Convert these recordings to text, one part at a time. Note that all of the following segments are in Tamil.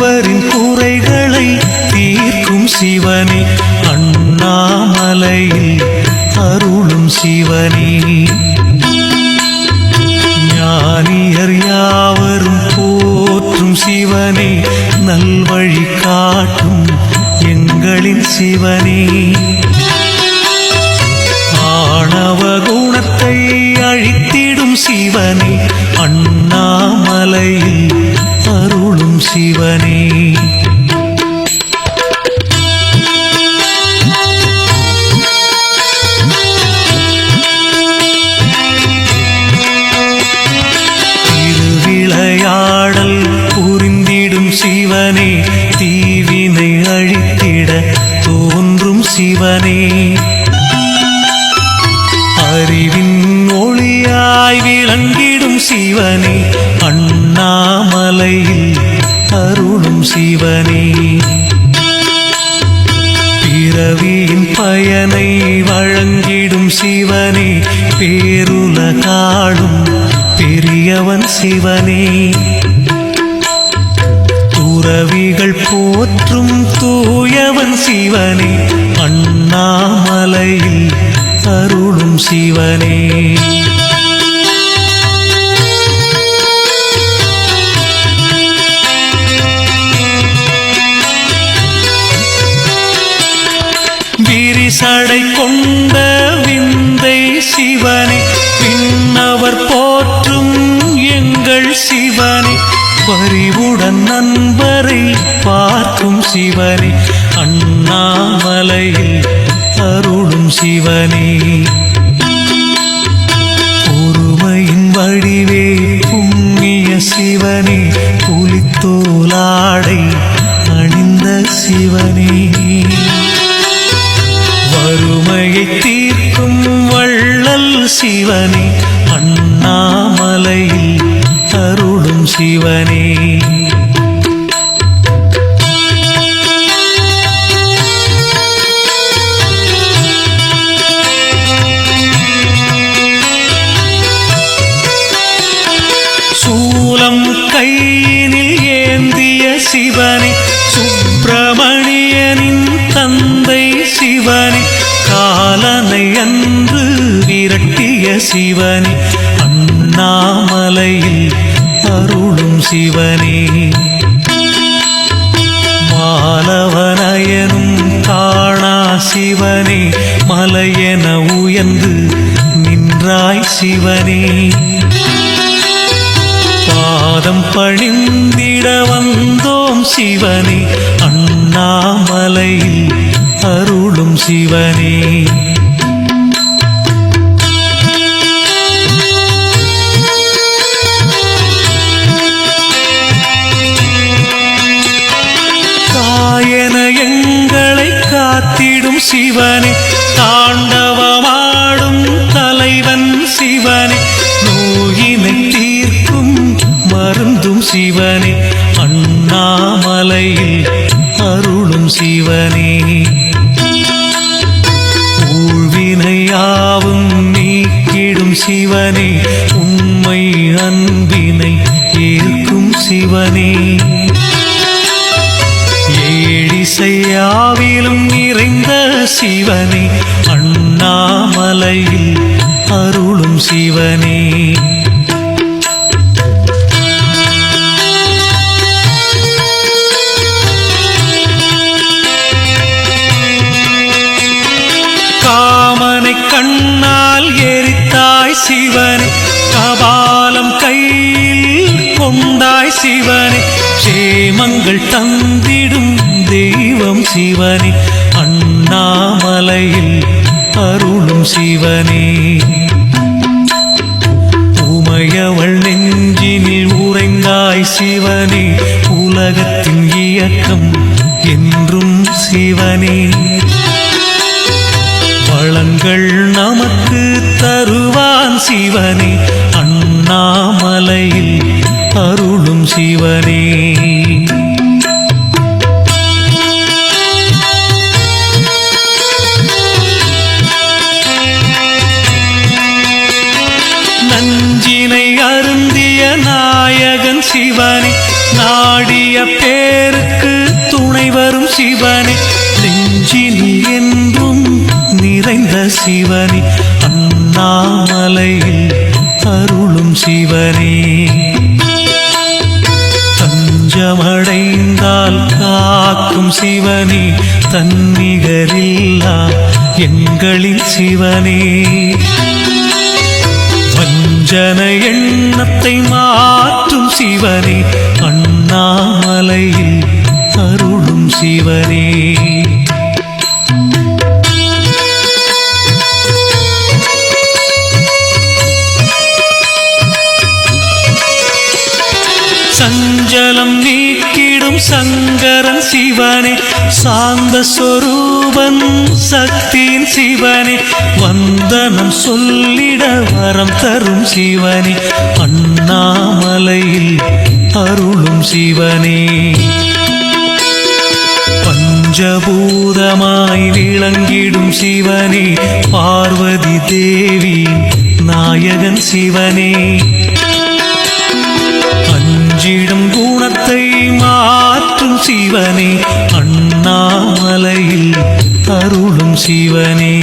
தேவர்களின் குறைகளை தீர்க்கும் சிவனே அண்ணாமலையில் அருளும் சிவனே. ஞானியர் யாவரும் போற்றும் சிவனே நல்வழி காட்டும் எங்களின் சிவனே. ஆணவ குணத்தை அழித்திடும் சிவனே அண்ணாமலையில் சிவனே. திருவிளையாடல் புரிந்திடும் சிவனே தீவினை அழித்திட தோன்றும் சிவனே. அறிவின் ஒளியாய் விளங்கிடும் சிவனே அண்ணாமலையில் அருளும் சிவனே. பிறவியின் பயனை வழங்கிடும் சிவனே. பேருல காடும் பெரியவன் சிவனே. துறவிகள் போற்றும் தூயவன் சிவனே. அண்ணாமலையில் அருளும் சிவனே. சடை கொண்ட விந்தை சிவனே பின்னவர் போற்றும் எங்கள் சிவனே பறிவுடன் நண்பரை பார்க்கும் சிவனே அண்ணாமலையில் அருளும் சிவனே. பொறுமையின் வடிவே புண்ணிய சிவனே புலித்தோலாடை அணிந்த சிவனே. சிவனே. சூலம் கையினில் ஏந்திய சிவனே சுப்பிரமணியனின் தந்தை சிவனே காலனை அன்று விரட்டிய சிவனே அண்ணாமலையில் அருளும் சிவனே. மாலவனயனும் காணா சிவனே. மலையென உயர்ந்து நின்றாய் சிவனே. பாதம் பணிந்திட வந்தோம் சிவனே. அண்ணாமலையில் அருளும் சிவனே. சிவனே தாண்டவமாடும் தலைவன் சிவனே நோயினை தீர்க்கும் மருந்தும் சிவனே அண்ணாமலையில் அருளும் சிவனே. ஊழ்வினையாவும் நீக்கிடும் சிவனே உண்மை அன்பினை ஏற்கும் சிவனே. ஏழிசையாவிலும் நிறைந்த சிவனே அண்ணாமலையில் அருளும் சிவனே. காமனை கண்ணால் எரித்தாய் சிவனே கபாலம் கையில் கொண்டாய் சிவனே. க்ஷேமங்கள் தந்திடும் தெய்வம் சிவனே அண்ணாமலையில் அருளும் சிவனே உமையவள் நெஞ்சினில் உறைந்தாய் சிவனே உலகத்தின் இயக்கம் என்றும் சிவனே வளங்கள் நமக்கு தருவான் சிவனே அண்ணாமலையில் அருளும் சிவனே. நஞ்சினை அருந்திய நாயகன் சிவனே. நாடிய பேருக்கு துணை வரும் சிவனே. நெஞ்சினில் என்றும் நிறைந்த சிவனே. அண்ணாமலையில் அருளும் சிவனே. தஞ்சமடைந்தால் காக்கும் சிவனே தன்னிகரில்லா எங்களின் சிவனே. வஞ்சன எண்ணத்தை மாற்றும் சிவனே அண்ணாமலையில் அருளும் சிவனே. சாந்த சொரூபன் சக்தியின் சிவனே வந்தனம் சொல்லிட வரம் தரும் சிவனே அண்ணாமலையில் அருளும் சிவனே. பஞ்சபூதமாய் விளங்கிடும் சிவனே பார்வதி தேவி நாயகன் சிவனே. அஞ்சிடும் குணத்தை மாற்றும் சிவனே அண்ணாமலையில் அருளும் சிவனே.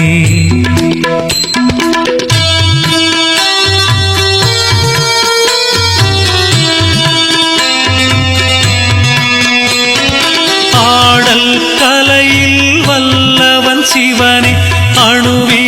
ஆடல் கலையில் வல்லவன் சிவனே அணுவினில்